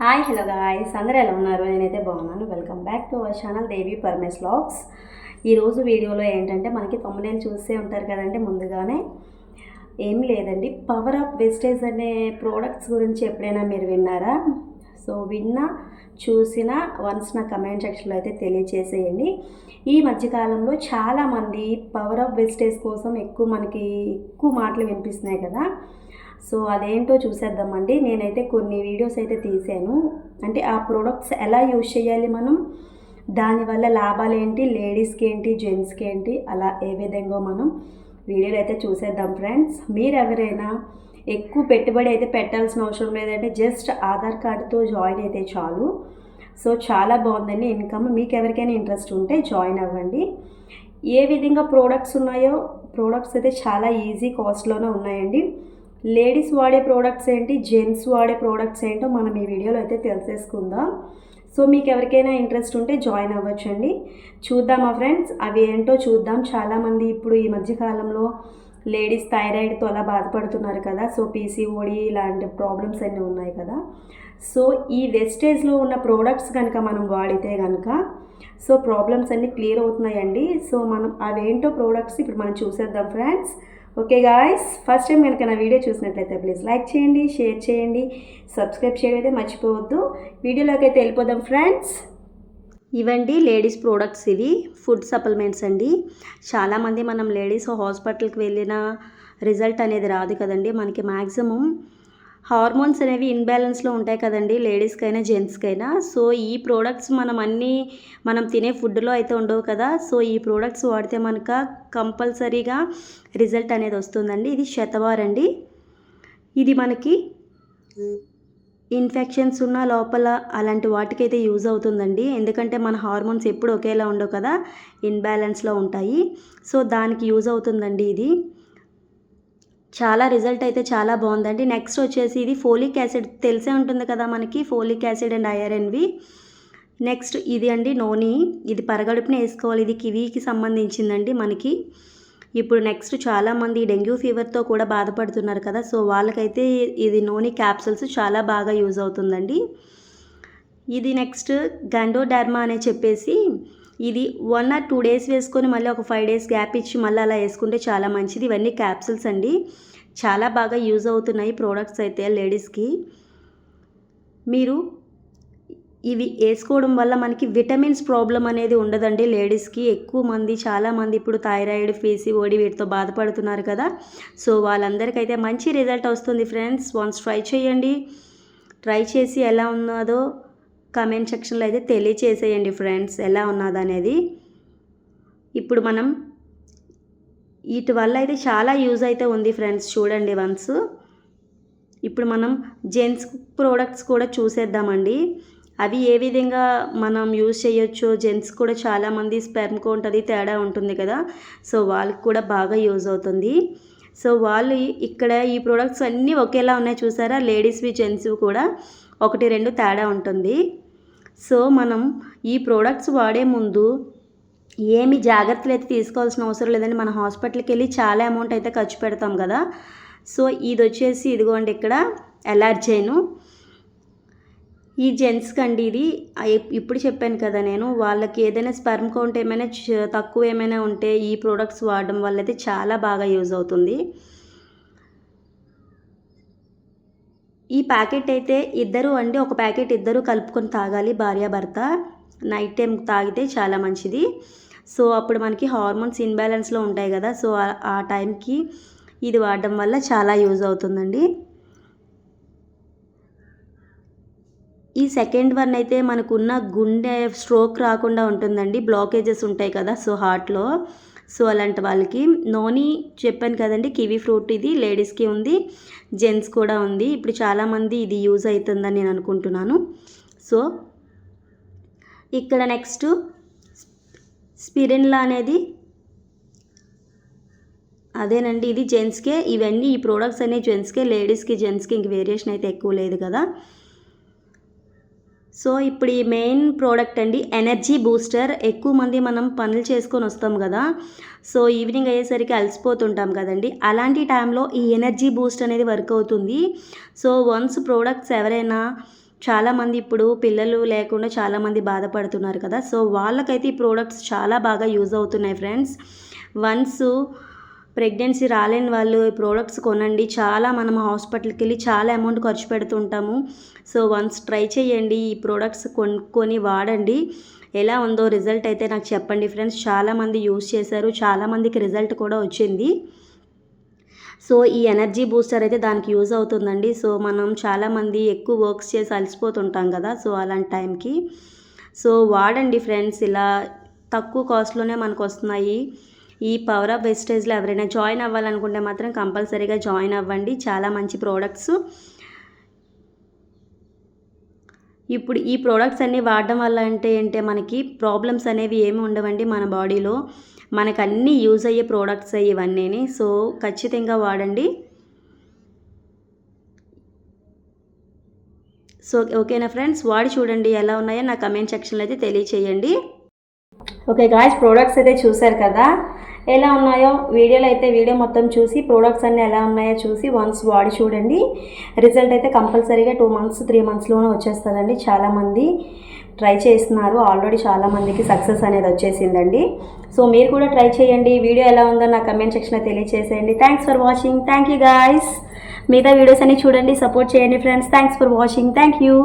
Hi hello guys అందరూ ఎలా ఉన్నారు? నేనైతే బాగున్నాను. Welcome back to our channel Devi Paramesh logs ఈరోజు వీడియోలో ఏంటంటే మనకి తమ్ముడేలు చూస్తే ఉంటారు కదండి ముందుగానే. ఏం లేదండి. పవర్ ఆఫ్ వెస్టేజ్ అనే ప్రోడక్ట్స్ గురించి ఎప్పుడైనా మీరు విన్నారా? సో విన్నా చూసిన వన్స్ నా కమెంట్ సెక్షన్లో అయితే తెలియచేసేయండి. ఈ మధ్యకాలంలో చాలామంది పవర్ ఆఫ్ వెస్టేజ్ కోసం ఎక్కువ మనకి ఎక్కువ మాటలు వినిపిస్తున్నాయి కదా. సో అదేంటో చూసేద్దామండి. నేనైతే కొన్ని వీడియోస్ అయితే తీసాను. అంటే ఆ ప్రోడక్ట్స్ ఎలా యూజ్ చేయాలి మనం? దానివల్ల లాభాలు ఏంటి లేడీస్కి ఏంటి జెంట్స్కి ఏంటి అలా ఏ విధంగా మనం వీడియోలు అయితే చూసేద్దాం ఫ్రెండ్స్. మీరు ఎవరైనా ఎక్కువ పెట్టుబడి అయితే పెట్టాల్సిన అవసరం లేదంటే జస్ట్ ఆధార్ కార్డుతో జాయిన్ అయితే చాలు. సో చాలా బాగుందండి ఇన్కమ్. మీకు ఎవరికైనా ఇంట్రెస్ట్ ఉంటే జాయిన్ అవ్వండి. ఏ విధంగా ప్రోడక్ట్స్ ఉన్నాయో ప్రోడక్ట్స్ అయితే చాలా ఈజీ కాస్ట్లోనే ఉన్నాయండి. లేడీస్ వాడే ప్రోడక్ట్స్ ఏంటి? జెంట్స్ వాడే ప్రోడక్ట్స్ ఏంటో మనం ఈ వీడియోలో అయితే తెలిసేసుకుందాం. సో మీకు ఎవరికైనా ఇంట్రెస్ట్ ఉంటే జాయిన్ అవ్వచ్చండి. చూద్దామా ఫ్రెండ్స్ అవి ఏంటో చూద్దాం. చాలామంది ఇప్పుడు ఈ మధ్యకాలంలో లేడీస్ థైరాయిడ్తో అలా బాధపడుతున్నారు కదా. సో పీసీఓడి ఇలాంటి ప్రాబ్లమ్స్ అన్నీ ఉన్నాయి కదా. సో ఈ వెస్టేజ్లో ఉన్న ప్రోడక్ట్స్ కనుక మనం వాడితే కనుక సో ప్రాబ్లమ్స్ అన్నీ క్లియర్ అవుతున్నాయండి. సో మనం అవేంటో ప్రోడక్ట్స్ ఇప్పుడు మనం చూసేద్దాం friends. Okay guys first time కనుక నా వీడియో చూసినట్లయితే ప్లీజ్ లైక్ చేయండి షేర్ చేయండి సబ్స్క్రైబ్ చేయడం అయితే మర్చిపోవద్దు. వీడియోలోకి అయితే వెళ్ళిపోదాం ఫ్రెండ్స్ ఇవండి లేడీస్ ప్రోడక్ట్స్ ఇవి. ఫుడ్ సప్లిమెంట్స్ అండి. చాలామంది మనం లేడీస్ హాస్పిటల్కి వెళ్ళిన రిజల్ట్ అనేది రాదు కదండి. మనకి మ్యాక్సిమం హార్మోన్స్ అనేవి ఇన్బ్యాలెన్స్లో ఉంటాయి కదండి లేడీస్కైనా జెంట్స్కైనా. సో ఈ ప్రోడక్ట్స్ మనం అన్నీ మనం తినే ఫుడ్లో అయితే ఉండవు కదా. సో ఈ ప్రోడక్ట్స్ వాడితే మనక కంపల్సరీగా రిజల్ట్ అనేది వస్తుందండి. ఇది శతవారండి ఇది మనకి ఇన్ఫెక్షన్స్ ఉన్న లోపల అలాంటి వాటికైతే యూజ్ అవుతుందండి. ఎందుకంటే మన హార్మోన్స్ ఎప్పుడు ఒకేలా ఉండవు కదా. ఇన్బ్యాలెన్స్లో ఉంటాయి. సో దానికి యూజ్ అవుతుందండి ఇది. చాలా రిజల్ట్ అయితే చాలా బాగుందండి. నెక్స్ట్ వచ్చేసి ఇది ఫోలిక్ యాసిడ్ తెలిసే ఉంటుంది కదా మనకి ఫోలిక్ యాసిడ్ అండ్ ఐరన్వి నెక్స్ట్ ఇది అండి నోని. ఇది పరగడుపున వేసుకోవాలి. ఇది కివీకి సంబంధించిందండి మనకి. ఇప్పుడు నెక్స్ట్ చాలామంది డెంగ్యూ ఫీవర్తో కూడా బాధపడుతున్నారు కదా సో వాళ్ళకైతే ఇది నోని క్యాప్సూల్స్ చాలా బాగా యూజ్ అవుతుందండి. ఇది నెక్స్ట్ గండోడర్మా అనే చెప్పేసి ఇది వన్ ఆర్ టూ డేస్ వేసుకొని మళ్ళీ ఒక ఫైవ్ డేస్ గ్యాప్ ఇచ్చి మళ్ళీ అలా వేసుకుంటే చాలా మంచిది. ఇవన్నీ క్యాప్సూల్స్ అండి. చాలా బాగా యూజ్ అవుతున్నాయి ప్రోడక్ట్స్ అయితే లేడీస్కి మీరు ఇవి వేసుకోవడం వల్ల మనకి విటమిన్స్ ప్రాబ్లం అనేది ఉండదండి లేడీస్కి ఎక్కువ మంది చాలామంది ఇప్పుడు థైరాయిడ్ పీసీఓడి వీటితో బాధపడుతున్నారు కదా. సో వాళ్ళందరికైతే మంచి రిజల్ట్ వస్తుంది ఫ్రెండ్స్ వన్స్ ట్రై చేయండి. ట్రై చేసి ఎలా ఉన్నదో కమెంట్ సెక్షన్లో అయితే తెలియచేసేయండి ఫ్రెండ్స్ ఎలా ఉన్నదనేది. ఇప్పుడు మనం వీటి వల్ల అయితే చాలా యూజ్ అయితే ఉంది ఫ్రెండ్స్ చూడండి వన్స్ ఇప్పుడు మనం జెంట్స్ ప్రోడక్ట్స్ కూడా చూసేద్దామండి. అవి ఏ విధంగా మనం యూజ్ చేయొచ్చో? జెంట్స్ కూడా చాలామంది స్పెర్మ్ కౌంట్ అది తేడా ఉంటుంది కదా. సో వాళ్ళకి కూడా బాగా యూజ్ అవుతుంది. సో వాళ్ళు ఇక్కడ ఈ ప్రోడక్ట్స్ అన్నీ ఒకేలా ఉన్నాయి చూసారా? లేడీస్వి జెంట్స్వి కూడా. ఒకటి రెండు తేడా ఉంటుంది. సో మనం ఈ ప్రోడక్ట్స్ వాడే ముందు ఏమి జాగ్రత్తలు అయితే తీసుకోవాల్సిన అవసరం లేదండి. మన హాస్పిటల్కి వెళ్ళి చాలా అమౌంట్ అయితే ఖర్చు పెడతాం కదా. సో ఇది వచ్చేసి ఇదిగోండి ఇక్కడ ఎలర్జైను ఈ జెంట్స్కి అండి ఇది. ఇప్పుడు చెప్పాను కదా నేను వాళ్ళకి ఏదైనా స్పర్మ్ కౌంట్ ఏమైనా తక్కువ ఏమైనా ఉంటే ఈ ప్రోడక్ట్స్ వాడడం వల్ల అయితే చాలా బాగా యూజ్ అవుతుంది. ఈ ప్యాకెట్ అయితే ఇద్దరు అండి ఒక ప్యాకెట్ ఇద్దరు కలుపుకొని తాగాలి భార్యాభర్త నైట్ టైం తాగితే చాలా మంచిది. సో అప్పుడు మనకి హార్మోన్స్ ఇన్బ్యాలెన్స్లో ఉంటాయి కదా సో ఆ టైంకి ఇది వాడడం వల్ల చాలా యూజ్ అవుతుందండి. ఈ సెకండ్ వన్ అయితే మనకున్న గుండె స్ట్రోక్ రాకుండా ఉంటుందండి. బ్లాకేజెస్ ఉంటాయి కదా సో హార్ట్లో సో అలాంటి వాళ్ళకి నోని చెప్పాను కదండి కివీ ఫ్రూట్ ఇది లేడీస్కి ఉంది జెంట్స్ కూడా ఉంది. ఇప్పుడు చాలామంది ఇది యూజ్ అవుతుందని నేను అనుకుంటున్నాను. సో ఇక్కడ నెక్స్ట్ స్పిరిన్లా అనేది అదేనండి ఇది జెంట్స్కే. ఇవన్నీ ఈ ప్రోడక్ట్స్ అనేవి జెంట్స్కే లేడీస్కి జెంట్స్కి ఇంక వేరియేషన్ అయితే ఎక్కువ లేదు కదా. సో ఇప్పుడు ఈ మెయిన్ ప్రోడక్ట్ అండి ఎనర్జీ బూస్టర్ ఎక్కువ మంది మనం పనులు చేసుకొని వస్తాం కదా. సో ఈవినింగ్ అయ్యేసరికి అలసిపోతుంటాం కదండి. అలాంటి టైంలో ఈ ఎనర్జీ బూస్ట్ అనేది వర్క్ అవుతుంది. సో వన్స్ ప్రోడక్ట్స్ ఎవరైనా చాలామంది ఇప్పుడు పిల్లలు లేకుండా చాలామంది బాధపడుతున్నారు కదా. సో వాళ్ళకైతే ఈ ప్రోడక్ట్స్ చాలా బాగా యూజ్ అవుతున్నాయి ఫ్రెండ్స్ వన్స్ ప్రెగ్నెన్సీ రాలేని వాళ్ళు ఈ ప్రోడక్ట్స్ కొనండి. చాలా మనం హాస్పిటల్కి వెళ్ళి చాలా అమౌంట్ ఖర్చు పెడుతుంటాము. సో వన్స్ ట్రై చేయండి. ఈ ప్రోడక్ట్స్ కొనుక్కొని వాడండి. ఎలా ఉందో రిజల్ట్ అయితే నాకు చెప్పండి ఫ్రెండ్స్. చాలామంది యూజ్ చేశారు. చాలామందికి రిజల్ట్ కూడా వచ్చింది. సో ఈ ఎనర్జీ బూస్టర్ అయితే దానికి యూజ్ అవుతుందండి. సో మనం చాలామంది ఎక్కువ వర్క్స్ చేసి అలసిపోతుంటాం కదా సో అలాంటి టైంకి. సో వాడండి ఫ్రెండ్స్. ఇలా తక్కువ కాస్ట్లోనే మనకు వస్తున్నాయి ఈ పవర్ ఆఫ్ వెస్టేజ్లో ఎవరైనా జాయిన్ అవ్వాలనుకుంటే మాత్రం కంపల్సరీగా జాయిన్ అవ్వండి. చాలా మంచి ప్రోడక్ట్స్ ఇప్పుడు ఈ ప్రోడక్ట్స్ అన్నీ వాడడం వల్ల అంటే ఏంటంటే మనకి ప్రాబ్లమ్స్ అనేవి ఏమి ఉండవండి మన బాడీలో మనకు అన్నీ యూజ్ అయ్యే ప్రోడక్ట్స్ ఇవన్నీ సో ఖచ్చితంగా వాడండి. సో ఓకేనా ఫ్రెండ్స్ వాడి చూడండి ఎలా ఉన్నాయో నా కమెంట్ సెక్షన్లో అయితే తెలియచేయండి. ఓకే గాయస్ ప్రోడక్ట్స్ అయితే చూశారు కదా? ఎలా ఉన్నాయో? వీడియోలో అయితే వీడియో మొత్తం చూసి ప్రోడక్ట్స్ అన్నీ ఎలా ఉన్నాయో చూసి వన్స్ వాడి చూడండి. రిజల్ట్ అయితే కంపల్సరీగా టూ మంత్స్ త్రీ మంత్స్లోనే వచ్చేస్తుందండి. చాలామంది ట్రై చేస్తున్నారు. ఆల్రెడీ చాలామందికి సక్సెస్ అనేది వచ్చేసిందండి. సో మీరు కూడా ట్రై చేయండి. వీడియో ఎలా ఉందో నా కమెంట్ సెక్షన్లో తెలియచేసేయండి. Thanks for watching thank you guys మిగతా వీడియోస్ అన్ని చూడండి. సపోర్ట్ చేయండి friends thanks for watching thank you